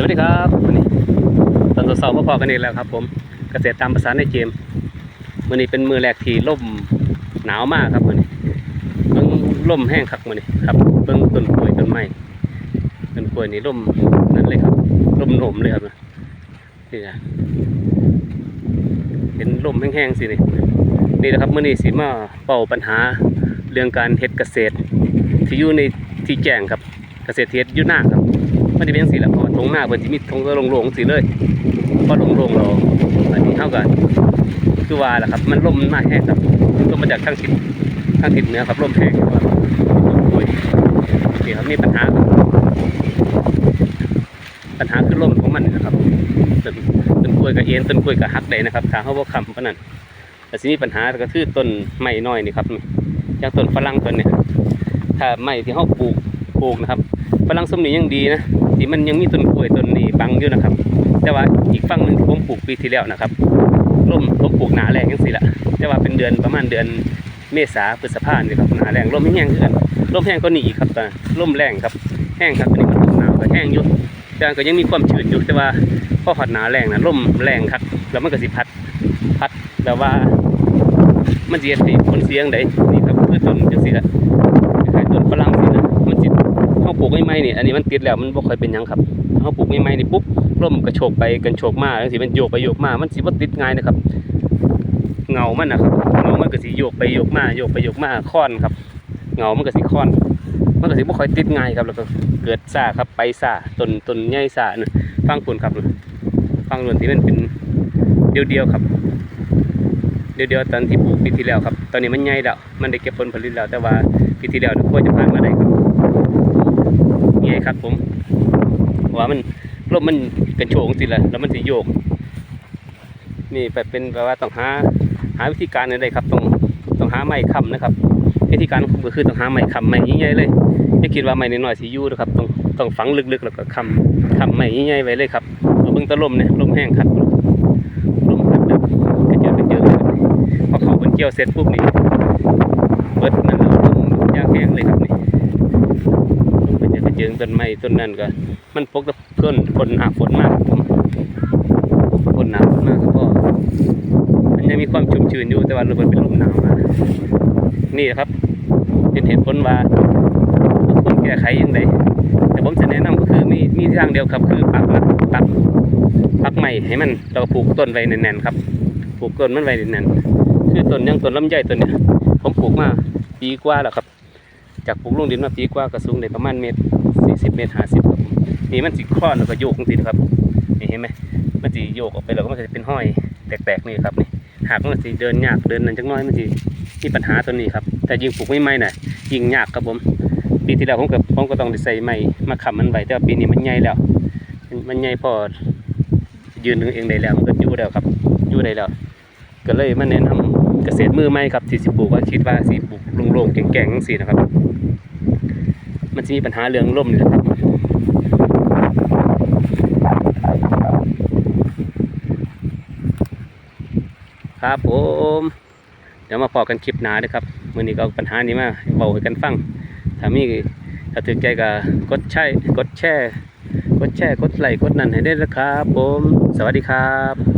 สวัสดีครับวันนี้ตอนเสาร์มาพอกันอีกแล้วครับ ผมเกษตรตามภาษาในเกมมื่อนี้เป็นมือแรกที่ล่มหนาวมากครับมื่อนี้เบิ่งล่มแห้งคักมื่อนี้ครับเบิ่งต้นกล้วยต้นไม้ต้นกล้วยนี่ล่มนั่นเลยครับล่มหนมเลยครับนี่นะเห็นล่มแห้งๆสินี่นี่นะครับมื่อนี้สิมาเป่าปัญหาเรื่องการเฮ็ดเกษตร ที่อยู่ในที่แจ้งครับเกษตรเฮ็ดอยู่หน้าครับ มันจะเป็นจังซี่และเพราะว่าทงหน้าเพิ่นสิมีทงโลงสิเลยพอโลงเราอันนี้เท่ากันคือว่าแหละครับ มันลมมันมาแห้งครับลมมาจากทางทิศทางทิศเหนือครับลมแห้งครับโอ้ยนี่ครับมีปัญหา ปัญหาคือลมของมันนะครับต้นต้นกล้วยกับเอ็นต้นกล้วยกับฮักได้นะครับถ้าเฮาบ่ค้ำปานนั้นแต่สิมีปัญหาก็คือต้นไม้น้อยนี่ครับอย่างต้นฝรั่งต้นเนี่ยถ้าไม้ที่เฮาปลูกปลูกนะครับ ฝรั่งส้มนี่ยังดีนะที่มันยังมีต้นกล้วยต้นนี้บังอยู่นะครับ แต่ว่าอีกฝั่งหนึ่งที่ผมปลูกปีที่แล้วนะครับร่มผมปลูกหนาแรงยังสิละแต่ว่าเป็นเดือนประมาณเดือนเมษาพฤษภาเนี่ยครับหนาแรงร่มแห้งขึ้นร่มแห้งก็หนีครับตอนร่มแรงครับ แห้งครับตอนนี้มันหนาวก็แห้งอยู่แต่ก็ยังมีความชื้นอยู่แต่ว่าพอผัดหนาแรงนะร่มแรงครับแล้วมันก็สิพัดพัดแต่ว่า มันเสียที่ผลเสียงใดนี่ครับคือต้นจังสิละ นี่อันนี้มันติดแล้วมันบ่ค่อยเป็นหยังครับเขาปลูกใหม่ๆนี่ปุ๊บร่มกระโชกไปกันโชกมาจังซี่มันโยกไปโยกมามันสิบ่ติดง่ายนะครับเงามันนะครับเงามันก็สิโยกไปโยกมาโยกไปโยกมาค้อนครับเงามันก็สิค้อนมันก็สิบ่ค่อยติดง่ายครับแล้วก็เกิดซ่าครับไปซ่าต้นต้นใหญ่ซ่านะฟังผลครับฟังส่วนที่มันเป็นเดียวๆครับเดียวๆตอนที่ปลูกปีที่แล้วครับ ตอนนี้มันใหญ่แล้ว มันได้เก็บผลผลิตแล้ว แต่ว่าปีที่แล้วเนี่ยกว่าจะผ่านมาได้ครับ ใหญ่ครับผมว่ามันลมมันกันโชกสิละแล้วมันสิโยก นี่ไปเป็นแปลว่าต้องหาหาวิธีการอะไรครับต้องต้องหาไม้ค้ำนะครับ วิธีการก็คือต้องหาไม้ค้ำไม้ใหญ่ๆเลยอย่าคิดว่าไม้น้อยๆสิยู่นะครับต้องต้องฝังลึกๆแล้วก็ค้ำค้ำไม้ใหญ่ๆไว้เลยครับเอาเบิ่งตะลมเนี่ยลมแห้งคัดลมคัดแบกระเจิดกระเจิงเลยพอเขาบนเกี่ยวเสร็จปุ๊บนี่เบิดนั่น ต้นไม้ต้นนั้นก็ มันพกกับต้นฝนหนาฝนมากครับผมฝนหนาฝนมากครับพ่อมันยังมีความชุ่มชื้นอยู่แต่ว่ามันเป็นลมหนาวมานี่ครับเป็นเหตุผลว่าควรแก้ไขยังไงแต่ผมจะแนะนำก็คือมีมีทางเดียวครับ คือปักหลักตัดปักใหม่ให้มันเราปลูกต้นไว้แน่นๆครับปลูกต้นมันไว้แน่นๆคือต้นยังต้นลำไยต้นเนี้ยผมปลูกมาปีกว่าแล้วครับ จากปลูกลงดินมาปีกว่าก็สูงได้ประมาณเมตร สิบเมตรห้าสิบครับผมนี่มันสิคลอนแล้วก็โยกจริงครับนี่เห็นไหมมันสิโยกออกไปแล้วก็มันจะเป็นห้อยแตกๆนี่ครับนี่หากมันสิเดินยากเดินนั่นจังน้อยมันสิมีปัญหาตัวนี้ครับ แต่ยิงปลูกไม่ไม่น่ะยิงยากครับผมปีที่แล้วผมกับผมก็ต้องใส่ไม้มาค้ำมันไว้แต่ปีนี้มันใหญ่แล้ว มันใหญ่พอยืนเองได้แล้วมันก็อยู่แล้วครับอยู่ได้แล้วก็เลยมาแนะนำเกษตรมือใหม่ครับที่สิปลูกว่าคิดว่าสิปลูกโล่งๆแก่งๆสินะครับ มันจะมีปัญหาเรื่องลมนี่แหละครับครับผมเดี๋ยวมาพอกันคลิปหนาเด้วยครับมื่อนี้ก็เอาปัญหานี้มาเบาให้กันฟังถ้ามีถ้าถึงใจก็กดใช่กดแช่กดแช่กดไลค์กดนั่นให้ได้แล้วครับ ผม สวัสดีครับ